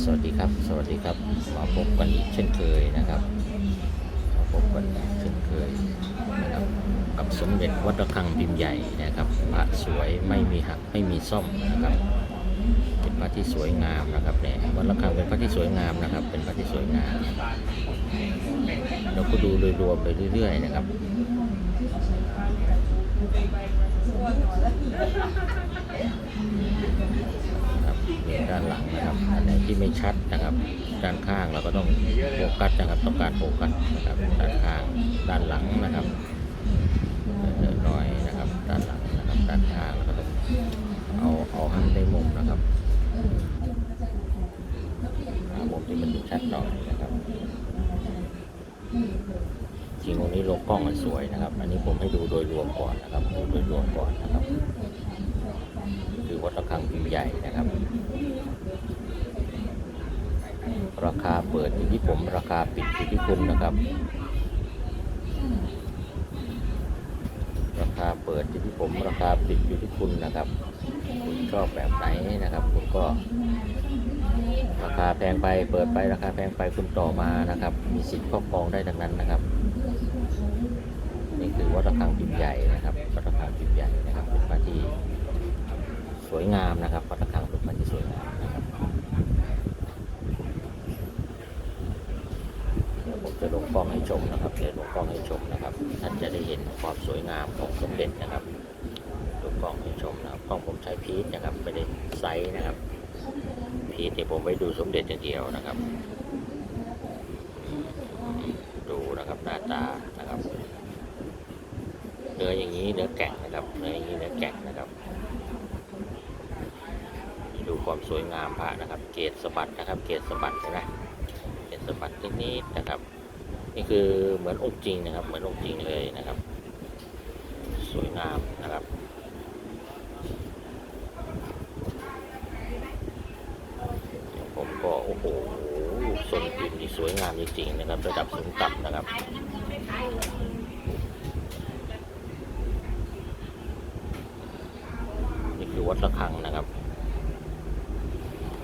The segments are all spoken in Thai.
สวัสดีครับ สวัสดีครับ มาพบกันอีกเช่นเคยนะครับ มาพบกันอีกเช่นเคยนะครับกับสมเด็จวัดระฆังพิมพ์ใหญ่นะครับพระสวยไม่มีหักไม่มีซ่อมนะครับ เป็นพระที่สวยงามนะครับเนี่ยวัดระฆังเป็นพระที่สวยงามนะครับ เป็นพระที่สวยงามเราก็ดูโดยรวมไปเรื่อย ๆ นะครับครับ ที่ไม่ชัดนะครับด้านข้างเราก็ต้องโฟกัสนะครับต้องการโฟกัสนะครับด้านข้างด้านหลังนะครับน้อยนะครับด้านหลังนะครับด้านข้างแล้วก็ต้องเอาเอาให้ได้มุมนะครับหามุมที่มันดูชัดหน่อยนะครับจริงตรงนี้ลงกล้องมันสวยนะครับ อันนี้ผมให้ดูโดยรวมก่อนนะครับดูโดยรวมก่อนนะครับ คือวัดระฆังพิมพ์ใหญ่นะครับ ราคาเปิดอยู่ที่ผมราคาปิดอยู่ที่คุณนะครับ ราคาเปิดอยู่ที่ผมราคาปิดอยู่ที่คุณนะครับ คุณชอบแบบไหนนะครับ คุณก็ ราคาแพงไปเปิดไปราคาแพงไปคุณต่อมานะครับ มีสิทธิ์ครอบครองได้ดังนั้นนะครับ นี่คือวัดระฆังพิมพ์ใหญ่นะครับวัดระฆังพิมพ์ใหญ่นะครับเป็นพระที่สวยงามนะครับวัดระฆังเป็นมันที่สวยงามนะครับเดี๋ยวผมจะลง กล้องให้ชมนะครับเดี๋ยวลงกล้องให้ชมนะครับท่านจะได้เห็นความสวยงามของสมเด็จนะครับลงกล้องให้ชมนะครับกล้องผมใช้พีชนะครับไม่ได้ไซส์นะครับ พีชเนี่ยผมไว้ดูสมเด็จอย่างเดียวนะครับ ดูนะครับหน้าตานะครับเนื้ออย่างนี้เนื้อแกะนะครับเนื้ออย่างนี้เนื้อแกะนะครับดูความสวยงามพระนะครับ เกศสะบัดนะครับ เกศสะบัดใช่ไหมเกศสะบัดนิดๆนะครับ นี่คือเหมือนองค์จริงนะครับ เหมือนองค์จริงเลยนะครับ สวยงามนะครับผมก็โอ้โหทรงพิมพ์นี่สวยงามจริงๆนะครับ ระดับสูงต่ำนะครับนี่คือวัดระฆังนะครับ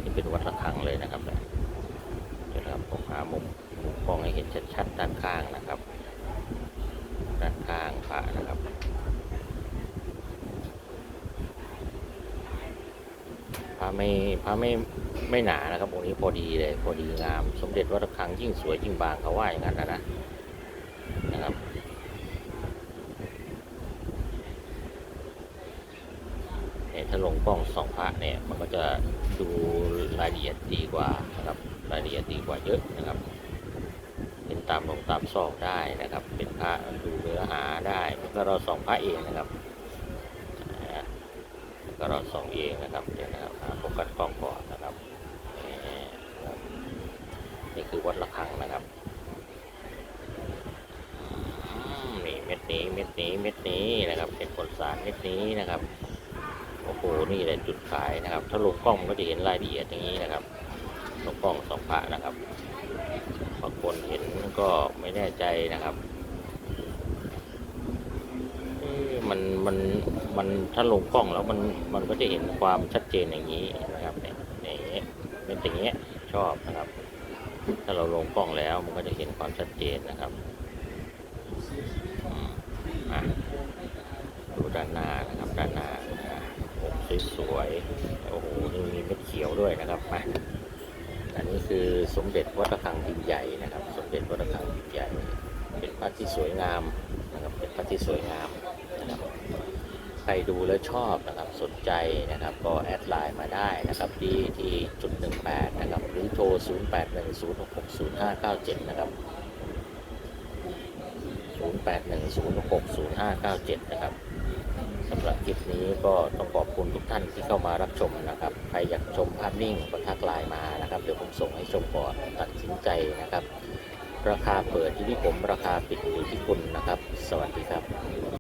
นี่เป็นวัดระฆังเลยนะครับเดี๋ยวนะครับผมหามุม มุมกล้องให้เห็นชัดๆด้านข้างนะครับ ด้านข้างพระนะครับพระไม่พระไม่ไม่หนานะครับองค์นี้พอดีเลยพอดีงาม สมเด็จวัดระฆังยิ่งสวยยิ่งบางเขาว่าอย่างนั้นนะนะนะครับเนี่ยถ้าลงกล้องสองพระเนี่ยมันก็จะดูรายละเอียดดีกว่านะครับรายละเอียดดีกว่าเยอะนะครับ ตามลงตามซอกได้นะครับ เป็นพระดูเนื้อหาได้มันก็เราส่องพระเองนะครับก็เราส่องเองนะครับเดี๋ยวนะครับโฟกัสกล้องก่อนนะครับนี่คือวัดระฆังนะครับนี่เม็ดนี้เม็ดนี้เม็ดนี้นะครับเป็นผลสารเม็ดนี้นะครับโอ้โหนี่แหละจุดขายนะครับ ถ้าลงกล้องก็จะเห็นรายละเอียดอย่างนี้นะครับลงกล้องสองพระนะครับ คนเห็นก็ไม่แน่ใจนะครับมันมันมันถ้าลงกล้องแล้วมันมันก็จะเห็นความชัดเจนอย่างนี้นะครับเนี่ยเงี้ยเป็นอย่างเงี้ยชอบนะครับ ถ้าเราลงกล้องแล้วมันก็จะเห็นความชัดเจนนะครับมอะดูด้านหน้านะครับด้านหน้าอ่าอกสวยๆโอ้โหนี่มีเม็ดเขียวด้วยนะครับมา อันนี้คือสมเด็จวัดระฆังพิมพ์ใหญ่นะครับ สมเด็จวัดระฆังพิมพ์ใหญ่ เป็นพระที่สวยงามนะครับ เป็นพระที่สวยงามนะครับใครดูแล้วชอบนะครับสนใจนะครับ ก็แอดไลน์มาได้นะครับที่ที่จุดหนึ่งแปดนะครับหรือโทร0 8 1 0 6 6 0 5 9 7นย์หกศูนย์ห้าเก้าเจ็ดนะครับ0810605597นะครับ สำหรับคลิปนี้ก็ต้องขอบคุณทุกท่านที่เข้ามารับชมนะครับ ใครอยากชมภาพนิ่งก็ทักไลน์มานะครับ เดี๋ยวผมส่งให้ชมก่อนตัดสินใจนะครับ ราคาเปิดที่ที่ผมราคาปิดอยู่ที่คุณนะครับ สวัสดีครับ